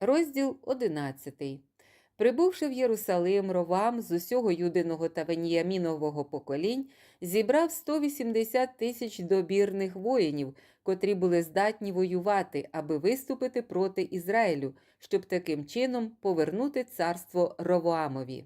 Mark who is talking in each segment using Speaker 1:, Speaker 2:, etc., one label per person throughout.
Speaker 1: Розділ 11. Прибувши в Єрусалим, Ровам з усього юдиного та веніямінового поколінь зібрав 180 тисяч добірних воїнів, котрі були здатні воювати, аби виступити проти Ізраїлю, щоб таким чином повернути царство Ровоамові.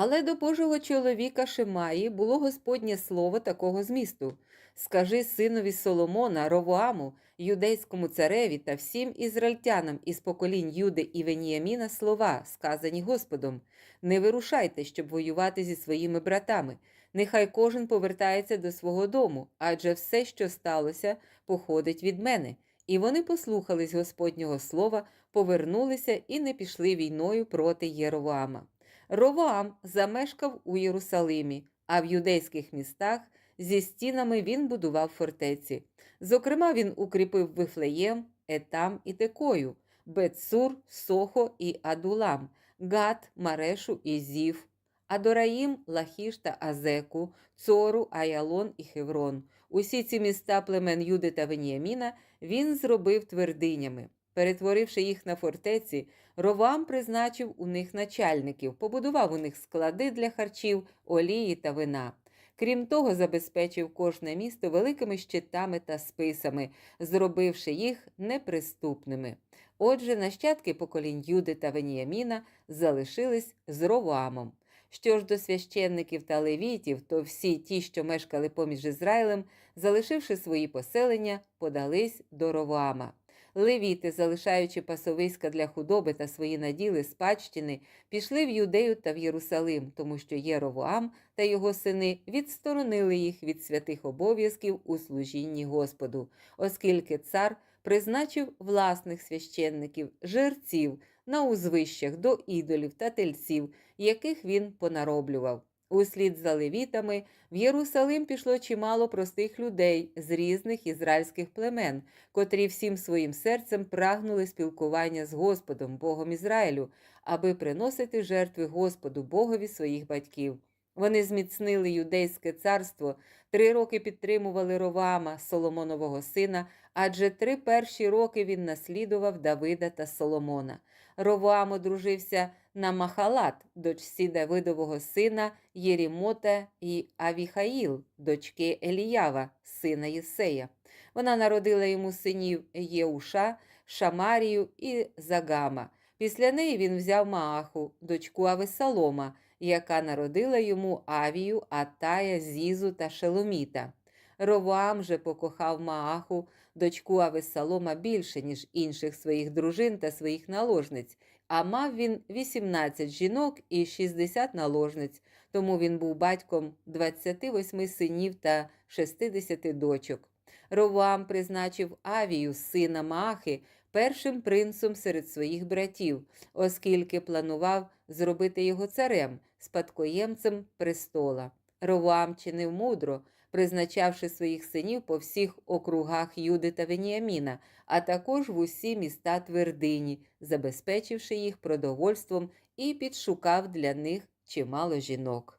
Speaker 1: Але до Божого чоловіка Шимаї було Господнє слово такого змісту: Скажи синові Соломона, Ровоаму, юдейському цареві та всім ізраїльтянам із поколінь Юди і Веніяміна слова, сказані Господом: Не вирушайте, щоб воювати зі своїми братами. Нехай кожен повертається до свого дому, адже все, що сталося, походить від мене. І вони послухались Господнього слова, повернулися і не пішли війною проти Єровоама. Ровоам замешкав у Єрусалимі, а в юдейських містах зі стінами він будував фортеці. Зокрема, він укріпив Вифлеєм, Етам і Текою, Бетсур, Сохо і Адулам, Гат, Марешу і Зів, Адораїм, Лахіш та Азеку, Цору, Аялон і Хеврон. Усі ці міста племен Юди та Веніаміна він зробив твердинями. Перетворивши їх на фортеці, Ровам призначив у них начальників, побудував у них склади для харчів, олії та вина. Крім того, забезпечив кожне місто великими щитами та списами, зробивши їх неприступними. Отже, нащадки поколінь Юди та Веніяміна залишились з Ровоамом. Що ж до священників та левітів, то всі ті, що мешкали поміж Ізраїлем, залишивши свої поселення, подались до Ровоама. Левіти, залишаючи пасовиська для худоби та свої наділи спадщини, пішли в Юдею та в Єрусалим, тому що Єровоам та його сини відсторонили їх від святих обов'язків у служінні Господу, оскільки цар призначив власних священників, жерців на узвищах до ідолів та тельців, яких він понароблював. Услід за левітами в Єрусалим пішло чимало простих людей з різних ізраїльських племен, котрі всім своїм серцем прагнули спілкування з Господом, Богом Ізраїлю, аби приносити жертви Господу, Богові своїх батьків. Вони зміцнили юдейське царство, три роки підтримували Ровама, Соломонового сина, адже три перші роки він наслідував Давида та Соломона. Ровоам одружився на Махалат, дочці Давидового сина Єрімота і Авіхаїл, дочки Еліява, сина Єсея. Вона народила йому синів Єуша, Шамарію і Загама. Після неї він взяв Мааху, дочку Авесалома, яка народила йому Авію, Атая, Зізу та Шеломіта. Ровоам же покохав Мааху, дочку Авесалома більше, ніж інших своїх дружин та своїх наложниць, а мав він 18 жінок і 60 наложниць, тому він був батьком 28 синів та 60 дочок. Ровоам призначив Авію, сина Маахи, першим принцем серед своїх братів, оскільки планував зробити його царем, спадкоємцем престола. Ровоам чинив мудро, призначавши своїх синів по всіх округах Юди та Веніаміна, а також в усі міста твердині, забезпечивши їх продовольством і підшукав для них чимало жінок.